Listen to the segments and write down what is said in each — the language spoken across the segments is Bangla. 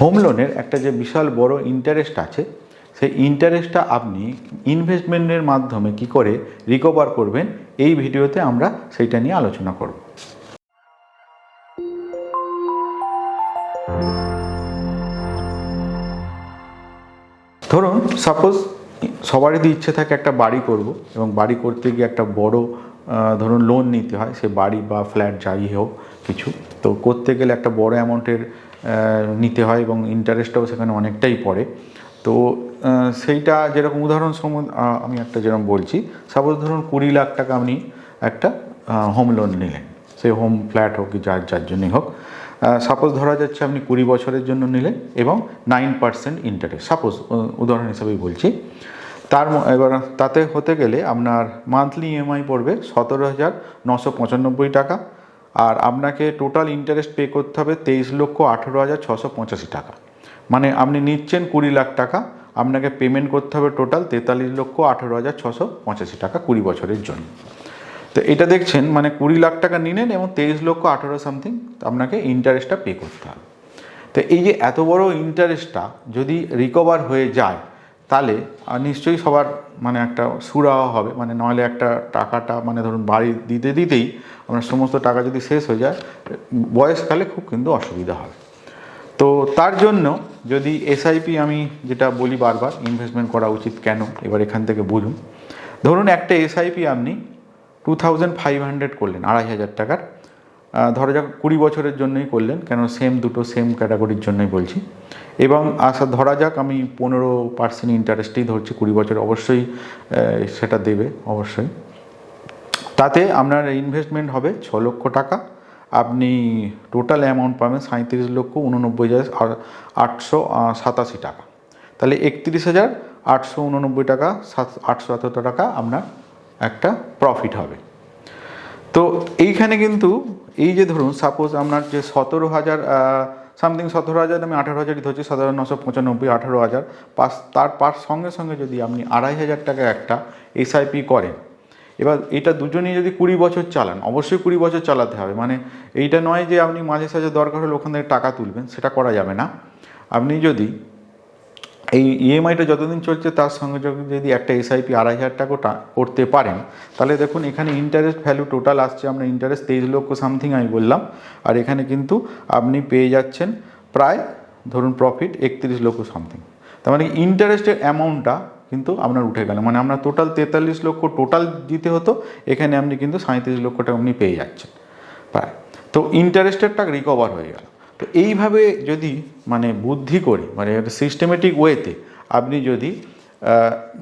হোম লোনের একটা যে বিশাল বড় ইন্টারেস্ট আছে, সেই ইন্টারেস্টটা আপনি ইনভেস্টমেন্টের মাধ্যমে কি করে রিকভার করবেন, এই ভিডিওতে আমরা সেইটা নিয়ে আলোচনা করব। ধরুন সাপোজ সবারই তো ইচ্ছে থাকে একটা বাড়ি করব এবং বাড়ি করতে গিয়ে একটা বড় ধরুন লোন নিতে হয়, সে বাড়ি বা ফ্ল্যাট যাই হোক কিছু, তো করতে গেলে একটা বড় অ্যামাউন্টের নিতে হয় এবং ইন্টারেস্টটাও সেখানে অনেকটাই পড়ে। তো সেইটা যেরকম উদাহরণ আমি একটা যেরকম বলছি সাপোজ ধরুন কুড়ি লাখ টাকা আপনি একটা হোম লোন নিলেন। সেই হোম ফ্ল্যাট হোক যার যার জন্যই হোক। সাপোজ ধরা যাচ্ছে আপনি কুড়ি বছরের জন্য নিলেন এবং নাইন পার্সেন্ট ইন্টারেস্ট সাপোজ উদাহরণ হিসাবেই বলছি। তার এবার তাতে হতে গেলে আপনার মান্থলি ইএমআই পড়বে সতেরো হাজার নশো পঁচানব্বই টাকা। আর আপনাকে টোটাল ইন্টারেস্ট পে করতে হবে তেইশ লক্ষ আঠেরো হাজার ছশো পঁচাশি টাকা। মানে আপনি নিচ্ছেন কুড়ি লাখ টাকা, আপনাকে পেমেন্ট করতে হবে টোটাল তেতাল্লিশ লক্ষ আঠেরো হাজার ছশো পঁচাশি টাকা কুড়ি বছরের জন্য। তো এটা দেখছেন মানে কুড়ি লাখ টাকা নিলেন এবং তেইশ লক্ষ আঠেরো সামথিং আপনাকে ইন্টারেস্টটা পে করতে হবে। তো এই যে এত বড় ইন্টারেস্টটা যদি রিকভার হয়ে যায় আহ, নিশ্চয়ই সবার মানে একটা সুরাহা হবে। মানে নইলে একটা টাকাটা মানে ধরুন বাড়ি দিতে দিতেই আপনার সমস্ত টাকা যদি শেষ হয়ে যায় বয়সকালে খুব কিন্তু অসুবিধা হবে। তো তার জন্য যদি এসআইপি আমি যেটা বলি বারবার ইনভেস্টমেন্ট করা উচিত কেন? এবার এখান থেকে বুঝুন ধরুন একটা এসআইপি আপনি টু থাউজেন্ড ফাইভ হান্ড্রেড করলেন আড়াই হাজার টাকার। ধরা যাক কুড়ি বছরের জন্যই করলেন, কেন সেম দুটো সেম ক্যাটাগরির জন্যই বলছি। এবং আশা ধরা যাক আমি পনেরো পার্সেন্ট ইন্টারেস্টেই ধরছি, কুড়ি বছর অবশ্যই সেটা দেবে, অবশ্যই। তাতে আপনার ইনভেস্টমেন্ট হবে ছ লক্ষ টাকা, আপনি টোটাল অ্যামাউন্ট পাবেন সাঁত্রিশ লক্ষ উননব্বই হাজার আটশো সাতাশি টাকা। তাহলে একত্রিশ হাজার আটশো উননব্বই টাকা, সাত, আটশো আটাত্তর টাকা আপনার একটা প্রফিট হবে। তো এইখানে কিন্তু এই যে ধরুন সাপোজ আপনার যে সতেরো হাজার সামথিং সতেরো হাজার, আমি আঠারো হাজারই ধরছি, সাধারণ নশো পঁচানব্বই, আঠারো হাজার। পাঁচ তার পার সঙ্গে সঙ্গে যদি আপনি আড়াই হাজার টাকা একটা এসআইপি করেন, এবার এটা দুজনেই যদি কুড়ি বছর চালান, অবশ্যই কুড়ি বছর চালাতে হবে। মানে এইটা নয় যে আপনি মাঝে সাঝে দরকার হলে ওখান থেকে টাকা তুলবেন, সেটা করা যাবে না। আপনি যদি এই ইএমআইটা যতদিন চলছে, তার সঙ্গে যদি একটা এসআইপি আড়াই হাজার টাকা করতে পারেন, তাহলে দেখুন এখানে ইন্টারেস্ট ভ্যালু টোটাল আসছে, আমরা ইন্টারেস্ট তেইশ লক্ষ সামথিং আমি বললাম। আর এখানে কিন্তু আপনি পেয়ে যাচ্ছেন প্রায়, ধরুন প্রফিট একত্রিশ লক্ষ সামথিং তার মানে ইন্টারেস্টের অ্যামাউন্টটা কিন্তু আপনার উঠে গেল। মানে আপনার টোটাল তেতাল্লিশ লক্ষ টোটাল দিতে হতো, এখানে আপনি কিন্তু সাঁত্রিশ লক্ষ টাকা আপনি পেয়ে যাচ্ছেন। প্রায়। তো ইন্টারেস্টেরটা রিকভার হয়ে গেল। তো এইভাবে যদি মানে বুদ্ধি করে মানে একটা সিস্টেমেটিক ওয়েতে আপনি যদি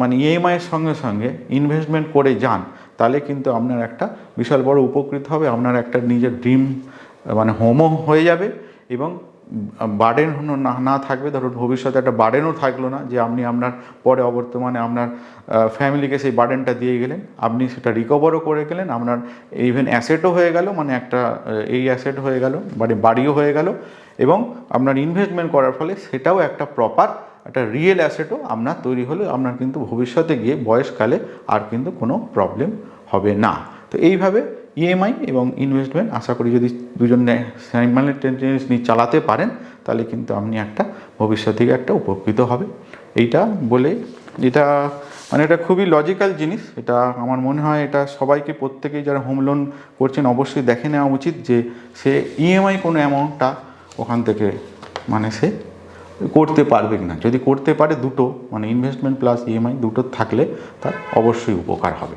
মানে ইএমআইয়ের সঙ্গে সঙ্গে ইনভেস্টমেন্ট করে যান, তাহলে কিন্তু আপনার একটা বিশাল বড় উপকৃত হবে, আপনার একটা নিজের ড্রিম মানে হোমও হয়ে যাবে এবং বার্ডেন না না থাকবে। ধরুন ভবিষ্যতে একটা বার্ডেনও থাকল না যে আপনি আপনার পরে অবর্তমানে আপনার ফ্যামিলিকে সেই বার্ডেনটা দিয়ে গেলেন। আপনি সেটা রিকভারও করে গেলেন। আপনার ইভেন অ্যাসেটও হয়ে গেল মানে একটা এই অ্যাসেট হয়ে গেল মানে বাড়িও হয়ে গেল। এবং আপনার ইনভেস্টমেন্ট করার ফলে সেটাও একটা প্রপার একটা রিয়েল অ্যাসেটও আপনার তৈরি হলে। আপনার কিন্তু ভবিষ্যতে গিয়ে বয়সকালে আর কিন্তু কোনো প্রবলেম হবে না। তো এইভাবে ইএমআই এবং ইনভেস্টমেন্ট আশা করি যদি দুজন সাইমালটেনিয়াসলি চালাতে পারেন, তাহলে কিন্তু আপনি একটা ভবিষ্যৎ থেকে একটা উপকৃত হবে। এইটা বলে এটা মানে এটা খুবই লজিক্যাল জিনিস। এটা আমার মনে হয় এটা সবাইকে, প্রত্যেকেই যারা হোম লোন করছেন অবশ্যই দেখে নেওয়া উচিত যে সে ইএমআই কোনো অ্যামাউন্টটা ওখান থেকে মানে সে করতে পারবে কি না যদি করতে পারে দুটো মানে ইনভেস্টমেন্ট প্লাস ইএমআই দুটো থাকলে তার অবশ্যই উপকার হবে।